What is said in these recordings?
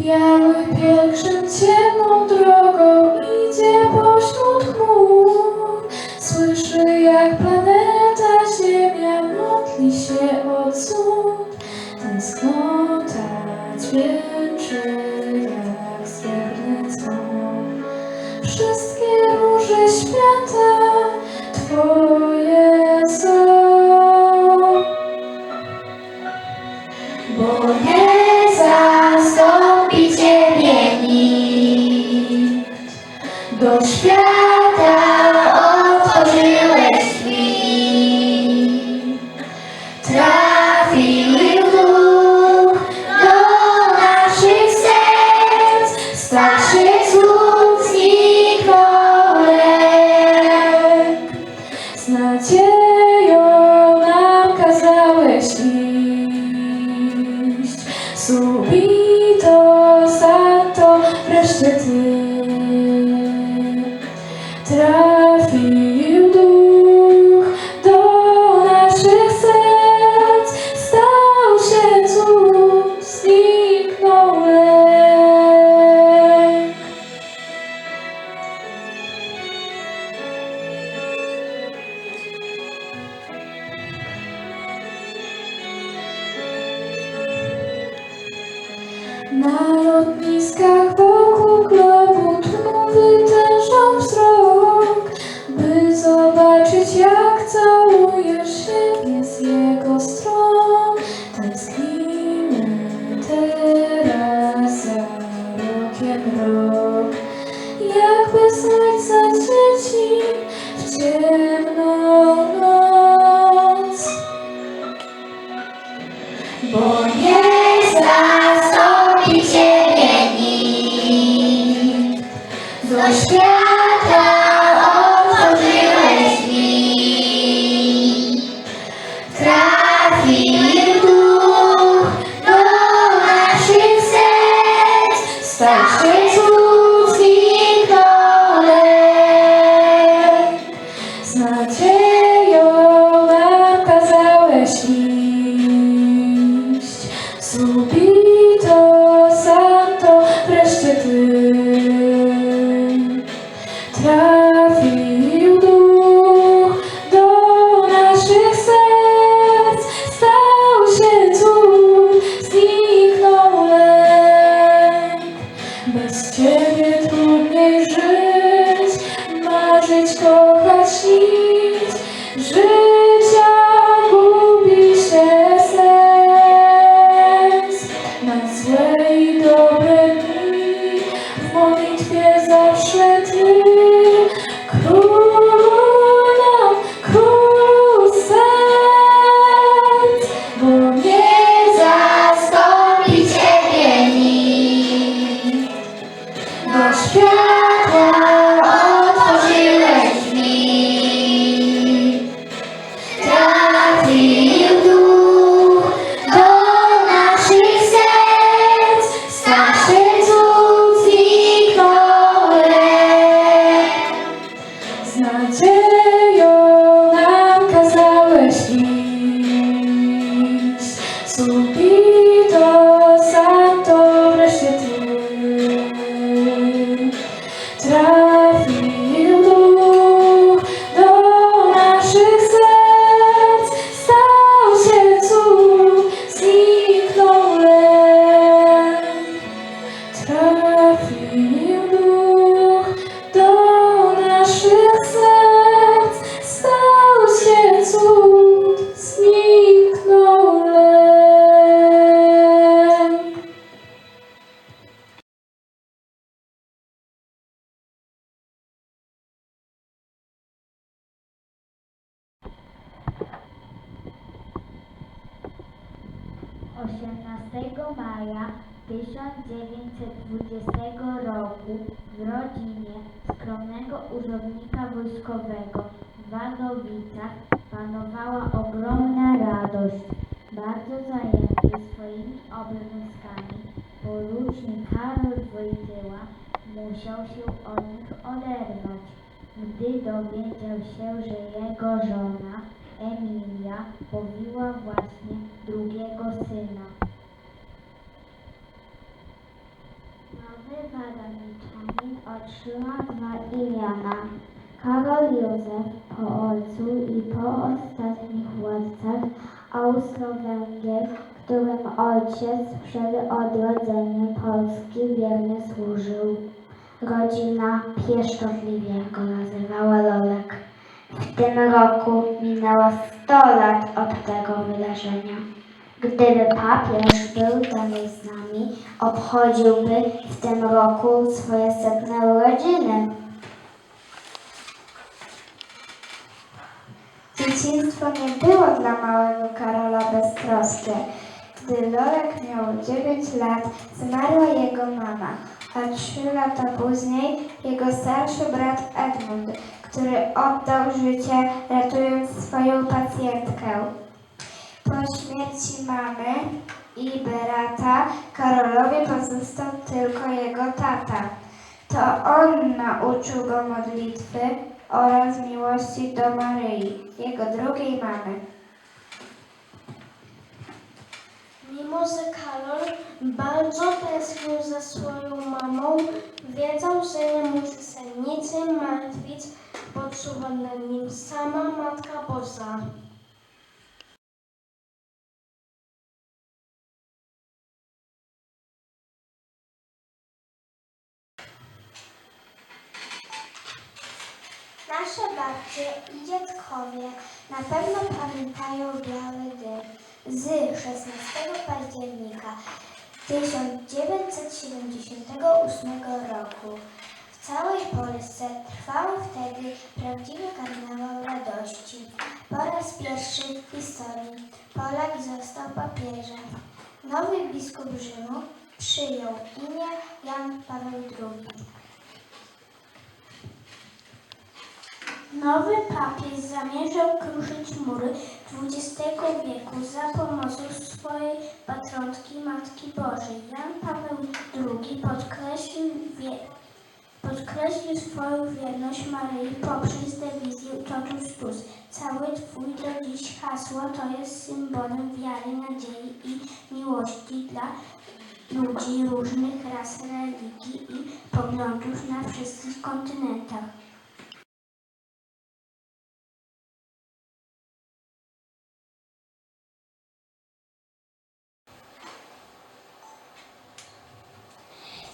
Biały pielgrzym ciemną drogą idzie pośród chmur. Słyszy, jak planeta Ziemia modli się krokiem rok, jakby słońce w ciemno. Start. z nadzieją nam kazałeś iść. 1920 roku w rodzinie skromnego urzędnika wojskowego w Wadowicach panowała ogromna radość. Bardzo zajęty swoimi obowiązkami porucznik Karol Wojtyła musiał się od nich oderwać, gdy dowiedział się, że jego żona Emilia powiła właśnie drugiego syna. Wadoniczanin otrzyma dwa imiona. Karol Józef po ojcu i po ostatnich władcach Austro-Węgier, którym ojciec przed odrodzeniem Polski wiernie służył. Rodzina pieszczotliwie go nazywała Lolek. W tym roku minęło 100 lat od tego wydarzenia. Gdyby papież był dalej z nami, obchodziłby w tym roku swoje setne urodziny. Dzieciństwo nie było dla małego Karola beztroskie. Gdy Lolek miał 9 lat, zmarła jego mama, a 3 lata później jego starszy brat Edmund, który oddał życie ratując swoją pacjentkę. Po śmierci mamy i brata Karolowi pozostał tylko jego tata. To on nauczył go modlitwy oraz miłości do Maryi, jego drugiej mamy. Mimo, że Karol bardzo tęsknił za swoją mamą, wiedział, że nie musi się niczym martwić, bo czuła na nim sama Matka Boża. I dziadkowie na pewno pamiętają biały dym z 16 października 1978 roku. W całej Polsce trwał wtedy prawdziwy karnawał radości. Po raz pierwszy w historii Polak został papieżem. Nowy biskup Rzymu przyjął imię Jan Paweł II. Nowy papież zamierzał kruszyć mury XX wieku za pomocą swojej patronki Matki Bożej. Jan Paweł II podkreślił, wie, podkreślił swoją wierność Maryi poprzez dewizję Totus Tus. Cały Twój do dziś hasło to jest symbolem wiary, nadziei i miłości dla ludzi różnych ras, religii i poglądów na wszystkich kontynentach.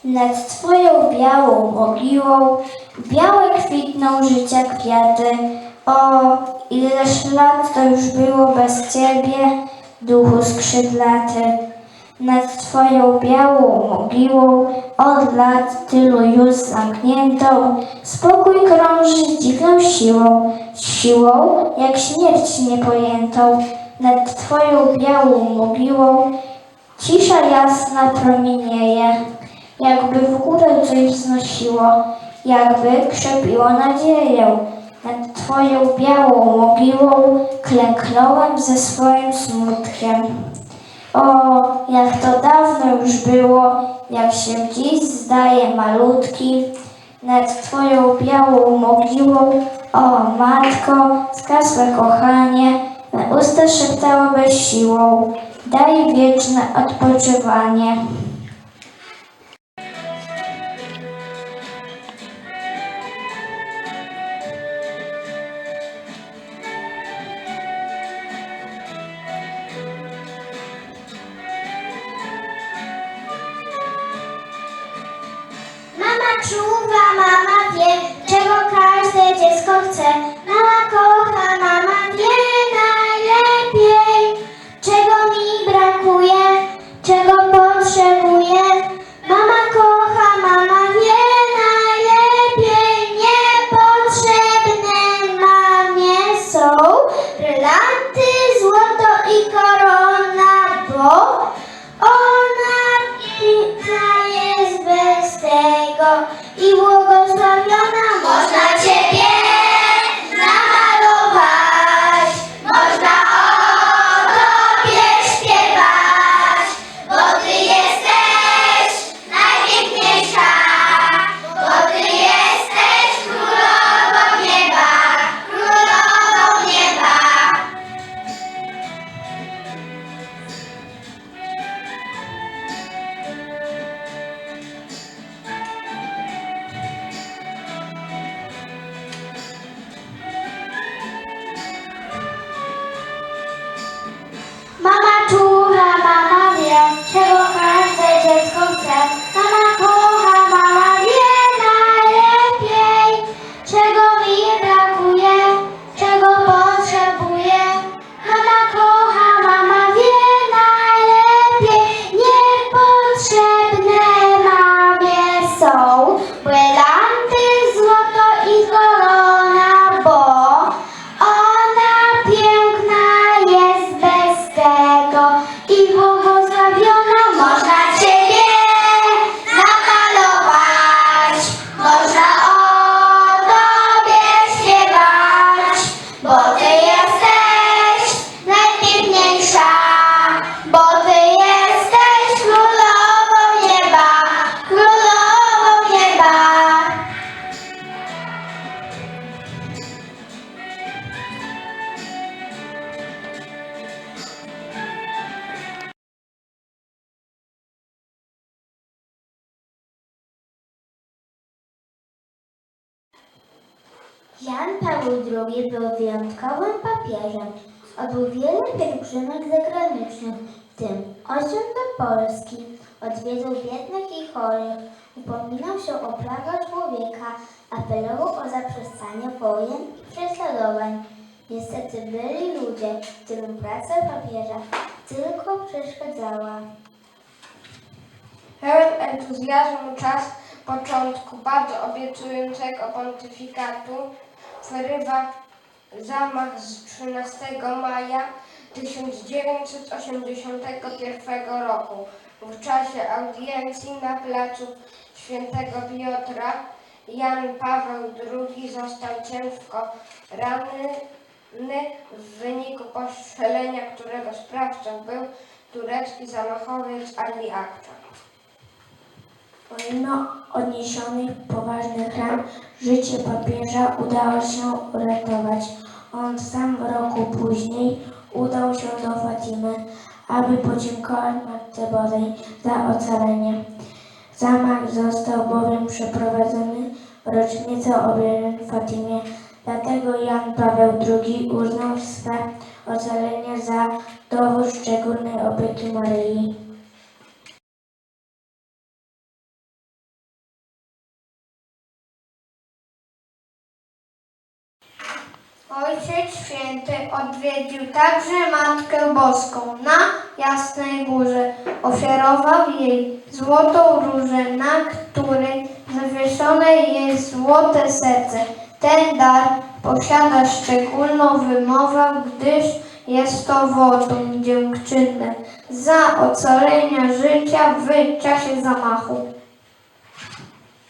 Nad Twoją białą mogiłą białe kwitną życia kwiaty. O, ileż lat to już było bez Ciebie, duchu skrzydlaty. Nad Twoją białą mogiłą od lat tylu już zamkniętą spokój krąży dziwną siłą, siłą jak śmierć niepojętą. Nad Twoją białą mogiłą cisza jasna promienieje jakby w górę coś wznosiło, jakby krzepiło nadzieję. Nad Twoją białą mogiłą klęknąłem ze swoim smutkiem. O, jak to dawno już było, jak się dziś zdaje malutki, nad Twoją białą mogiłą, o matko, zgasłe kochanie, me usta szeptały bez siłą, daj wieczne odpoczywanie. Tego i błogosławiona Paweł II był wyjątkowym papieżem. Odbył wiele pielgrzymek zagranicznych, w tym osiem do Polski. Odwiedzał biednych i chorych, upominał się o prawa człowieka, apelował o zaprzestanie wojen i prześladowań. Niestety byli ludzie, którym praca papieża tylko przeszkadzała. Pełen entuzjazmu czas początku bardzo obiecującego pontyfikatu wyrywa zamach z 13 maja 1981 roku. W czasie audiencji na placu Świętego Piotra Jan Paweł II został ciężko ranny w wyniku postrzelenia, którego sprawcą był turecki zamachowiec Ali Akçak. Pomimo odniesionych poważnych ran, życie papieża udało się uratować. On sam roku później udał się do Fatimy, aby podziękować Matce Bożej za ocalenie. Zamach został bowiem przeprowadzony w rocznicę objawień w Fatimie, dlatego Jan Paweł II uznał swe ocalenie za dowód szczególnej opieki Maryi. Ojciec Święty odwiedził także Matkę Boską na Jasnej Górze. Ofiarował jej złotą różę, na której zawieszone jest złote serce. Ten dar posiada szczególną wymowę, gdyż jest to wotum dziękczynne za ocalenie życia w czasie zamachu.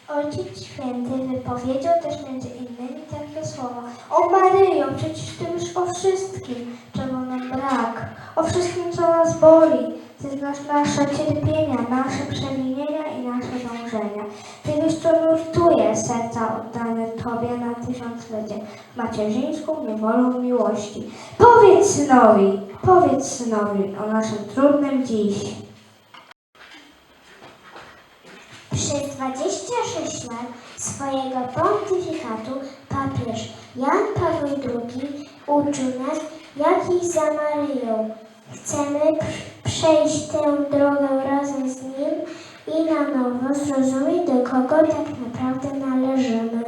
Ojciec Święty wypowiedział też między innymi takie słowa. O Maryjo, przecież Ty wiesz o wszystkim, czego nam brak, o wszystkim, co nas boli. Ty znasz nasze cierpienia, nasze przewinienia i nasze dążenia. Ty wiesz, co nurtuje serca oddane Tobie na tysiąclecie, macierzyńską niewolą miłości. Powiedz synowi, powiedz synowi o naszym trudnym dziś. 26 lat swojego pontyfikatu papież Jan Paweł II uczył nas, jak iść za. Chcemy pr- przejść tę drogę razem z Nim i na nowo zrozumieć, do kogo tak naprawdę należymy.